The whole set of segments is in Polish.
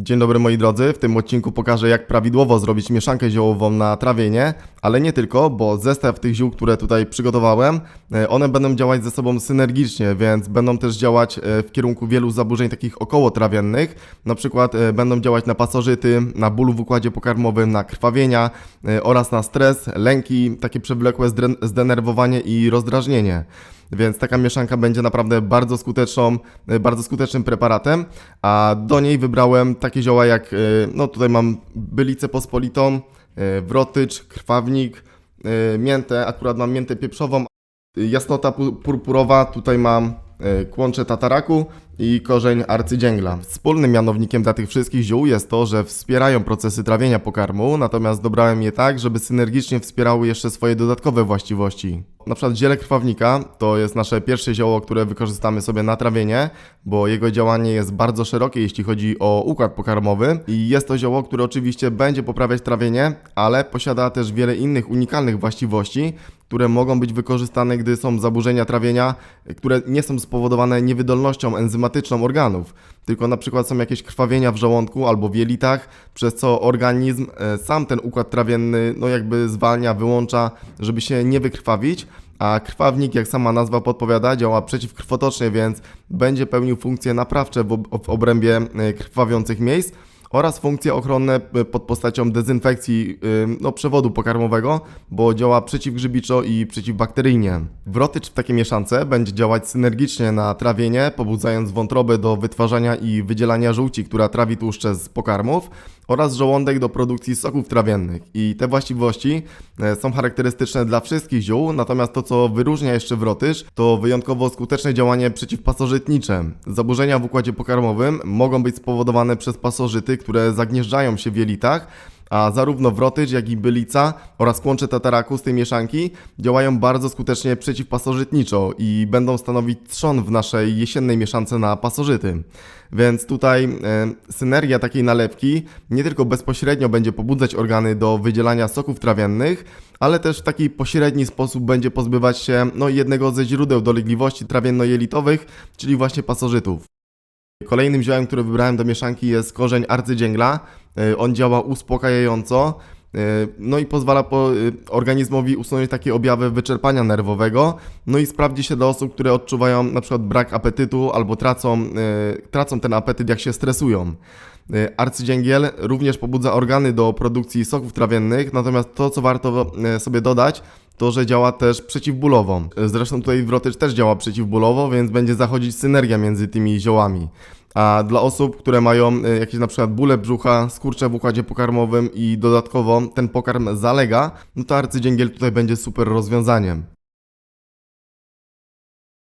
Dzień dobry moi drodzy, w tym odcinku pokażę jak prawidłowo zrobić mieszankę ziołową na trawienie, ale nie tylko, bo zestaw tych ziół, które tutaj przygotowałem, e, one będą działać ze sobą synergicznie, więc będą też działać e, w kierunku wielu zaburzeń takich okołotrawiennych, na przykład e, będą działać na pasożyty, na ból w układzie pokarmowym, na krwawienia oraz na stres, lęki, takie przewlekłe zdenerwowanie i rozdrażnienie. Więc taka mieszanka będzie naprawdę bardzo skuteczną, e, bardzo skutecznym preparatem, a do niej wybrałem takie zioła jak, e, no tutaj mam bylicę pospolitą, e, wrotycz, krwawnik, miętę, akurat mam miętę pieprzową, jasnota pu- purpurowa, tutaj mam kłącze tataraku i korzeń arcydzięgla. Wspólnym mianownikiem dla tych wszystkich ziół jest to, że wspierają procesy trawienia pokarmu, natomiast dobrałem je tak, żeby synergicznie wspierały jeszcze swoje dodatkowe właściwości. Na przykład ziele krwawnika to jest nasze pierwsze zioło, które wykorzystamy sobie na trawienie, bo jego działanie jest bardzo szerokie, jeśli chodzi o układ pokarmowy i jest to zioło, które oczywiście będzie poprawiać trawienie, ale posiada też wiele innych unikalnych właściwości, które mogą być wykorzystane, gdy są zaburzenia trawienia, które nie są spowodowane niewydolnością enzymatyczną organów, tylko na przykład są jakieś krwawienia w żołądku albo w jelitach, przez co organizm e, sam ten układ trawienny no jakby zwalnia, wyłącza, żeby się nie wykrwawić, a krwawnik, jak sama nazwa podpowiada, działa przeciwkrwotocznie, więc będzie pełnił funkcje naprawcze w obrębie e, krwawiących miejsc oraz funkcje ochronne e, pod postacią dezynfekcji ym, no, przewodu pokarmowego, bo działa przeciwgrzybiczo i przeciwbakteryjnie. Wrotycz w takiej mieszance będzie działać synergicznie na trawienie, pobudzając wątrobę do wytwarzania i wydzielania żółci, która trawi tłuszcze z pokarmów oraz żołądek do produkcji soków trawiennych. I te właściwości e, są charakterystyczne dla wszystkich ziół, natomiast to, co wyróżnia jeszcze wrotyż, to wyjątkowo skuteczne działanie przeciwpasożytnicze. Zaburzenia w układzie pokarmowym mogą być spowodowane przez pasożyty, które zagnieżdżają się w jelitach, a zarówno wrotycz, jak i bylica oraz kłącze tataraku z tej mieszanki działają bardzo skutecznie przeciwpasożytniczo i będą stanowić trzon w naszej jesiennej mieszance na pasożyty. Więc tutaj e, synergia takiej nalewki nie tylko bezpośrednio będzie pobudzać organy do wydzielania soków trawiennych, ale też w taki pośredni sposób będzie pozbywać się no, jednego ze źródeł dolegliwości trawienno-jelitowych, czyli właśnie pasożytów. Kolejnym ziołem, które wybrałem do mieszanki jest korzeń arcydzięgla. Y, On działa uspokajająco, no i pozwala po, y, organizmowi usunąć takie objawy wyczerpania nerwowego, no i sprawdzi się dla osób, które odczuwają na przykład brak apetytu albo tracą, y, tracą ten apetyt jak się stresują. Y, Arcydzięgiel również pobudza organy do produkcji soków trawiennych, natomiast to, co warto sobie dodać, to, że działa też przeciwbólowo. Zresztą tutaj wrotycz też działa przeciwbólowo, więc będzie zachodzić synergia między tymi ziołami. A dla osób, które mają y, jakieś na przykład bóle brzucha, skurcze w układzie pokarmowym i dodatkowo ten pokarm zalega, no to arcydzięgiel tutaj będzie super rozwiązaniem.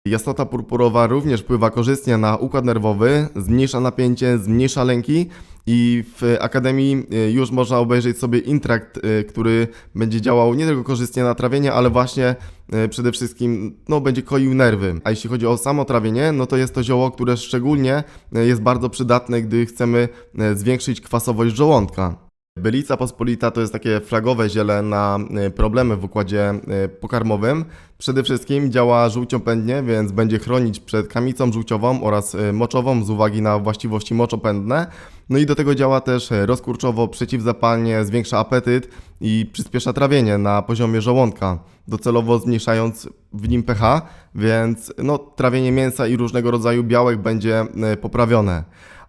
Jasnota purpurowa również wpływa korzystnie na układ nerwowy, zmniejsza napięcie, zmniejsza lęki i w Akademii y, już można obejrzeć sobie intrakt, y, który będzie działał nie tylko korzystnie na trawienie, ale właśnie y, przede wszystkim no, będzie koił nerwy. A jeśli chodzi o samo trawienie, no to jest to zioło, które szczególnie jest bardzo przydatne, gdy chcemy zwiększyć kwasowość żołądka. Bylica pospolita to jest takie flagowe ziele na y, problemy w układzie y, pokarmowym. Przede wszystkim działa żółciopędnie, więc będzie chronić przed kamicą żółciową oraz y, moczową z uwagi na właściwości moczopędne. No i do tego działa też rozkurczowo, przeciwzapalnie, zwiększa apetyt i przyspiesza trawienie na poziomie żołądka, docelowo zmniejszając w nim pH, więc no, trawienie mięsa i różnego rodzaju białek będzie poprawione.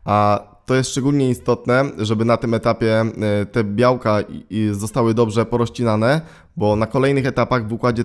A to jest szczególnie istotne, żeby na tym etapie e, te białka zostały dobrze porozcinane, bo na kolejnych etapach w układzie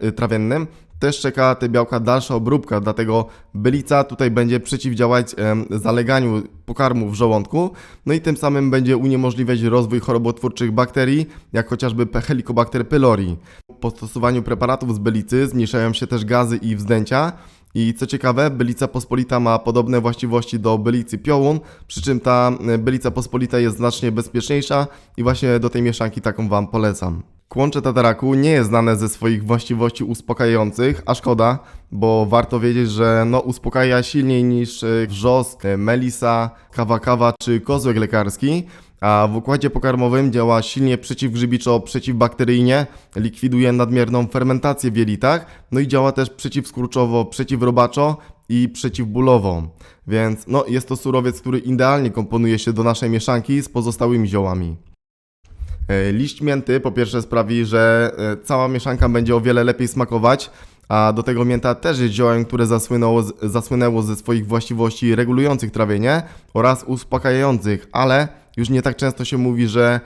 e, trawiennym też czeka te białka dalsza obróbka, dlatego bylica tutaj będzie przeciwdziałać em, zaleganiu pokarmu w żołądku, no i tym samym będzie uniemożliwiać rozwój chorobotwórczych bakterii, jak chociażby. Helicobacter pylori. Po stosowaniu preparatów z bylicy zmniejszają się też gazy i wzdęcia, i co ciekawe, bylica pospolita ma podobne właściwości do bylicy piołun, przy czym ta e, bylica pospolita jest znacznie bezpieczniejsza i właśnie do tej mieszanki taką Wam polecam. Kłącze tataraku nie jest znane ze swoich właściwości uspokajających, a szkoda, bo warto wiedzieć, że no, uspokaja silniej niż e, wrzosk, e, melisa, kawa kawa czy kozłek lekarski, a w układzie pokarmowym działa silnie przeciwgrzybiczo, przeciwbakteryjnie, likwiduje nadmierną fermentację w jelitach, no i działa też przeciwskurczowo, przeciwrobaczo i przeciwbólową. Więc no, jest to surowiec, który idealnie komponuje się do naszej mieszanki z pozostałymi ziołami. E, Liść mięty po pierwsze sprawi, że e, cała mieszanka będzie o wiele lepiej smakować, a do tego mięta też jest ziołem, które zasłynęło, zasłynęło ze swoich właściwości regulujących trawienie oraz uspokajających, ale już nie tak często się mówi, że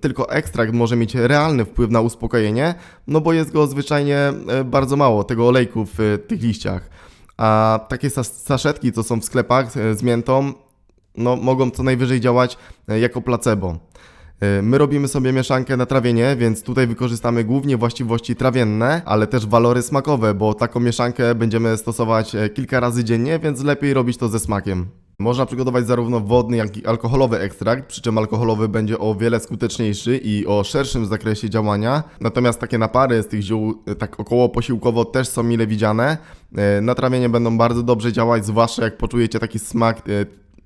tylko ekstrakt może mieć realny wpływ na uspokojenie, no bo jest go zwyczajnie e, bardzo mało, tego olejku w tych liściach. A takie sas- saszetki, co są w sklepach z miętą, no, mogą co najwyżej działać jako placebo. E, My robimy sobie mieszankę na trawienie, więc tutaj wykorzystamy głównie właściwości trawienne, ale też walory smakowe, bo taką mieszankę będziemy stosować e, kilka razy dziennie, więc lepiej robić to ze smakiem. Można przygotować zarówno wodny, jak i alkoholowy ekstrakt, przy czym alkoholowy będzie o wiele skuteczniejszy i o szerszym zakresie działania. Natomiast takie napary z tych ziół, e, tak około posiłkowo, też są mile widziane. Na trawienie będą bardzo dobrze działać, zwłaszcza jak poczujecie taki smak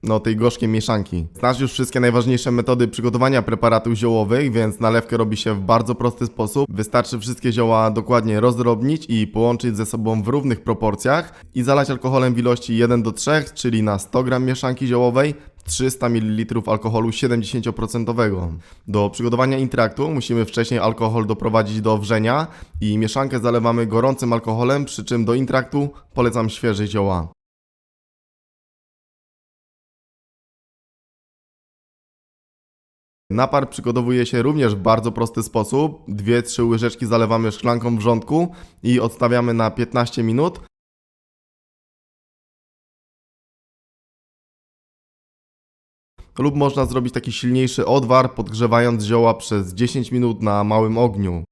no, tej gorzkiej mieszanki. Znasz już wszystkie najważniejsze metody przygotowania preparatów ziołowych, więc nalewkę robi się w bardzo prosty sposób. Wystarczy wszystkie zioła dokładnie rozdrobnić i połączyć ze sobą w równych proporcjach i zalać alkoholem w ilości 1 do 3, czyli na 100 g mieszanki ziołowej 300 ml alkoholu 70%. Do przygotowania intraktu musimy wcześniej alkohol doprowadzić do wrzenia i mieszankę zalewamy gorącym alkoholem, przy czym do intraktu polecam świeże zioła. Napar przygotowuje się również w bardzo prosty sposób. Dwie, trzy łyżeczki zalewamy szklanką wrzątku i odstawiamy na 15 minut. Lub można zrobić taki silniejszy odwar, podgrzewając zioła przez 10 minut na małym ogniu.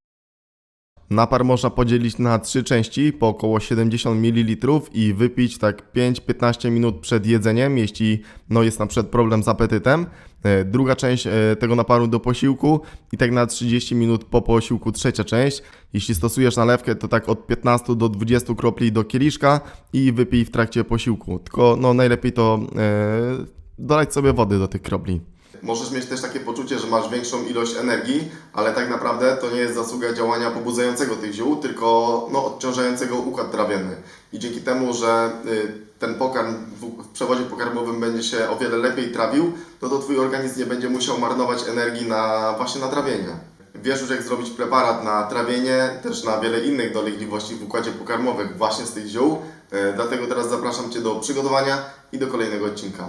Napar można podzielić na trzy części po około 70 ml i wypić tak 5-15 minut przed jedzeniem, jeśli no, jest na przykład problem z apetytem. E, Druga część e, tego naparu do posiłku i tak na 30 minut po posiłku trzecia część. Jeśli stosujesz nalewkę, to tak od 15 do 20 kropli do kieliszka i wypij w trakcie posiłku. Tylko no, najlepiej to e, dolać sobie wody do tych kropli. Możesz mieć też takie poczucie, że masz większą ilość energii, ale tak naprawdę to nie jest zasługa działania pobudzającego tych ziół, tylko no, odciążającego układ trawienny. I dzięki temu, że y, ten pokarm w, przewodzie pokarmowym będzie się o wiele lepiej trawił, no to Twój organizm nie będzie musiał marnować energii na właśnie na trawienie. Wiesz już jak zrobić preparat na trawienie, też na wiele innych dolegliwości w układzie pokarmowym właśnie z tych ziół, y, dlatego teraz zapraszam Cię do przygotowania i do kolejnego odcinka.